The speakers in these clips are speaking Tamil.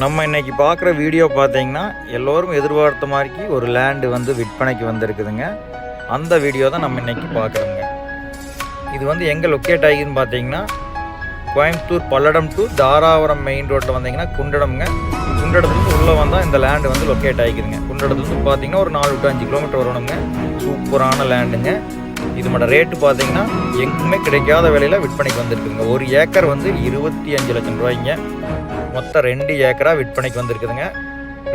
நம்ம இன்னைக்கு பார்க்குற வீடியோ பார்த்தீங்கன்னா எல்லோரும் எதிர்பார்த்த மாதிரிக்கு ஒரு லேண்டு வந்து விற்பனைக்கு வந்திருக்குதுங்க. அந்த வீடியோ தான் நம்ம இன்றைக்கி பார்க்குறோங்க. இது வந்து எங்கே லொக்கேட் ஆகிதுன்னு பார்த்தீங்கன்னா கோயம்புத்தூர் பல்லடம் டு தாராபுரம் மெயின் ரோட்டில் வந்தீங்கன்னா குண்டடம்ங்க. குண்டடத்துலேருந்து உள்ளே வந்தால் இந்த லேண்டு வந்து லொக்கேட் ஆகிக்குதுங்க. குண்டடத்துலேருந்து பார்த்தீங்கன்னா ஒரு நாலு டு அஞ்சு கிலோமீட்டர் வரணுங்க. சூப்பரான லேண்டுங்க இது மட்டும் ரேட்டு பார்த்தீங்கன்னா எங்குமே கிடைக்காத விலையில் விற்பனைக்கு வந்திருக்குதுங்க. ஒரு ஏக்கர் வந்து இருபத்தி அஞ்சு லட்சம் ரூபாய்ங்க. மொத்தம் ரெண்டு ஏக்கரா விற்பனைக்கு வந்திருக்குதுங்க.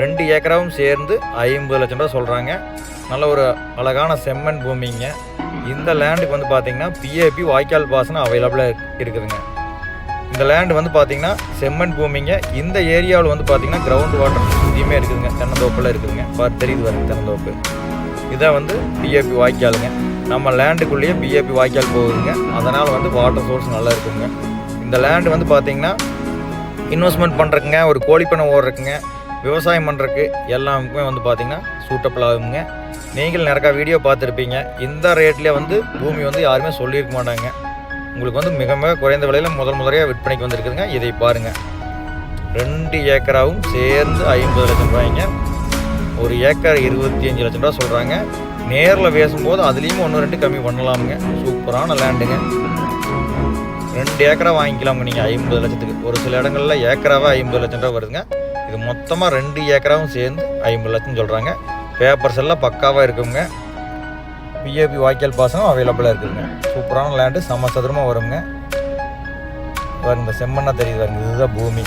ரெண்டு ஏக்கராவும் சேர்ந்து ஐம்பது லட்சம் ரூபா சொல்கிறாங்க நல்ல ஒரு அழகான செம்மண் பூமிங்க. இந்த லேண்டுக்கு வந்து பார்த்தீங்கன்னா பிஏபி வாய்க்கால் பாசனம் அவைலபிளாக இருக்குதுங்க. இந்த லேண்டு வந்து பார்த்தீங்கன்னா செம்மண் பூமிங்க. இந்த ஏரியாவில் வந்து பார்த்தீங்கன்னா கிரவுண்ட் வாட்டர் இதுவுமே இருக்குதுங்க. தென்னந்தோப்பில் இருக்குதுங்க. பார்த்து தெரியுது வருங்க தென்னந்தோப்பு. இதான் வந்து பிஏபி வாய்க்காலுங்க. நம்ம லேண்டுக்குள்ளேயே பிஏபி வாய்க்கால் போகுதுங்க. அதனால் வந்து வாட்டர் சோர்ஸ் நல்லா இருக்குங்க. இந்த லேண்டு வந்து பார்த்தீங்கன்னா இன்வெஸ்ட்மெண்ட் பண்ணுறக்குங்க ஒரு கோழி பண்ணை ஓடுறதுக்குங்க விவசாயம் பண்ணுறக்கு எல்லாமே வந்து பார்த்திங்கன்னா சூட்டபிள் ஆகுங்க. நீங்கள் நிறையா வீடியோ பார்த்துருப்பீங்க. இந்த ரேட்லேயே வந்து பூமி வந்து யாருமே சொல்லியிருக்க மாட்டாங்க. உங்களுக்கு வந்து மிக மிக குறைந்த விலையில் முதல் முதலையாக விற்பனைக்கு வந்திருக்குதுங்க. இதை பாருங்கள் ரெண்டு ஏக்கராவும் சேர்ந்து ஐம்பது லட்சம் ரூபாய்ங்க. ஒரு ஏக்கர் இருபத்தி அஞ்சு லட்சம் ரூபா சொல்கிறாங்க நேரில் பேசும்போது அதுலேயும் ஒன்று ரெண்டு கம்மி பண்ணலாமுங்க. சூப்பரான லேண்டுங்க ரெண்டு ஏக்கரா வாங்கிக்கலாமுங்க நீங்கள் ஐம்பது லட்சத்துக்கு. ஒரு சில இடங்களில் ஏக்கராவே ஐம்பது லட்சம் ரூபா வருதுங்க. இது மொத்தமாக ரெண்டு ஏக்கராவும் சேர்ந்து ஐம்பது லட்சம் சொல்கிறாங்க பேப்பர்ஸ் எல்லாம் பக்காவாக இருக்குங்க. பிஏபி வாய்க்கால் பாசனம் அவைலபிளாக இருக்குதுங்க. சூப்பரான லேண்டு சம சதுரமாக வருங்க. பாருங்க இந்த செம்மண்ணா தெரியுது பாருங்க. இதுதான் பூமி.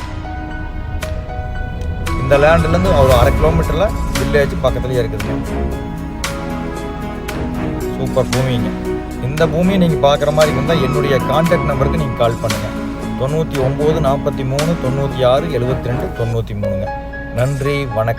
இந்த லேண்ட்லேருந்து ஒரு அரை கிலோமீட்டரில் வில்லேஜ் பக்கத்துலேயே இருக்குதுங்க. சூப்பர் பூமிங்க. இந்த பூமியை நீங்கள் பார்க்குற மாதிரி இருந்தால் என்னுடைய கான்டாக்ட் நம்பருக்கு நீங்கள் கால் பண்ணுங்கள் தொண்ணூற்றி ஒம்பது நாற்பத்தி மூணு தொண்ணூற்றி ஆறு எழுபத்தி ரெண்டு தொண்ணூற்றி மூணுங்க. நன்றி வணக்கம்.